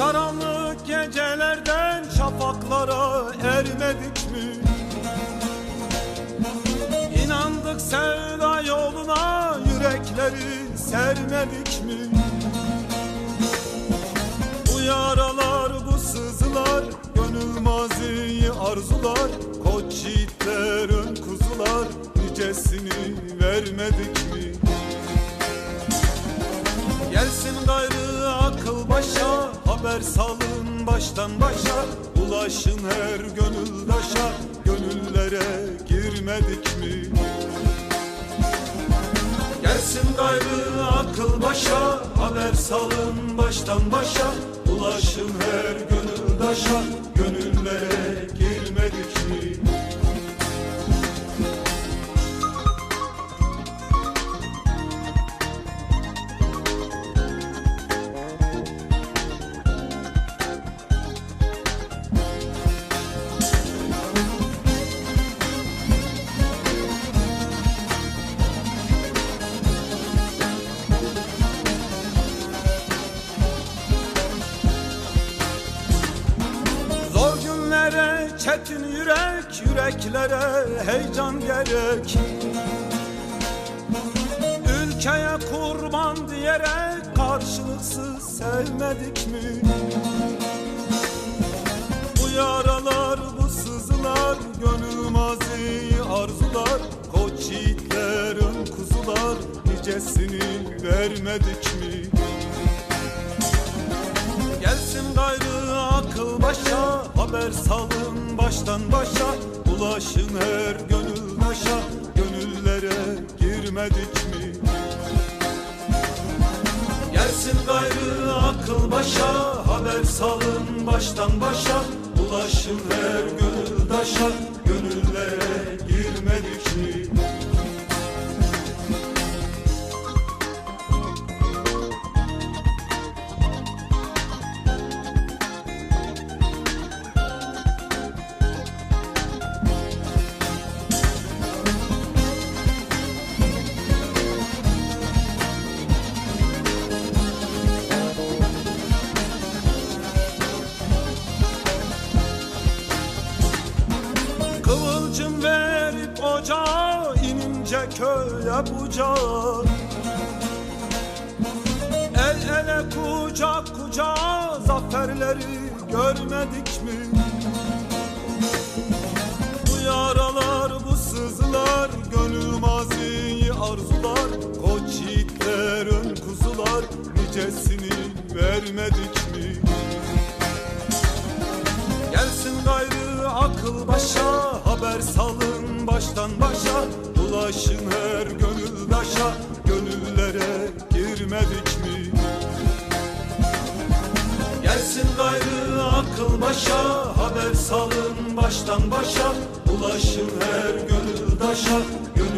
Karanlık gecelerden şafaklara ermedik mi? İnandık sevda yoluna yürekleri sermedik mi? Bu yaralar bu sızılar Gönül maziyi arzular Koç yiğitler ön kuzular Nicesini vermedik mi? Haber salın baştan başa. Ulaşın her gönüldaşa. Gönüllere girmedik mi? Gelsin gayrı akıl başa. Haber salın baştan başa. Ulaşın her gönüldaşa çetin yürek Yüreklere heyecan gerek Ülkeye kurban diyerek Karşılıksız sevmedik mi? Bu yaralar bu sızılar Gönül maziyi arzular Koç yiğitler ön kuzular Nicesini vermedik mi? Gelsin gayrı akıl başa Haber salın baştan başa Ulaşın her gönüldaşa Gönüllere girmedik mi? Gelsin gayrı akıl başa Haber salın baştan başa Ulaşın her gönüldaşa Gönüllere ocağa inince köye bucağa El ele kucak kucağa zaferleri görmedik mi? Bu yaralar bu sızılar gönül maziyi arzular Koç yiğitler ön kuzular nicesini vermedik mi? Gelsin gayrı akıl başa baştan başa Ulaşın her gönüldaşa Gönüllere girmedik mi? Gelsin gayrı akıl başa Haber salın baştan başa. Ulaşın her gönüldaşa girmedik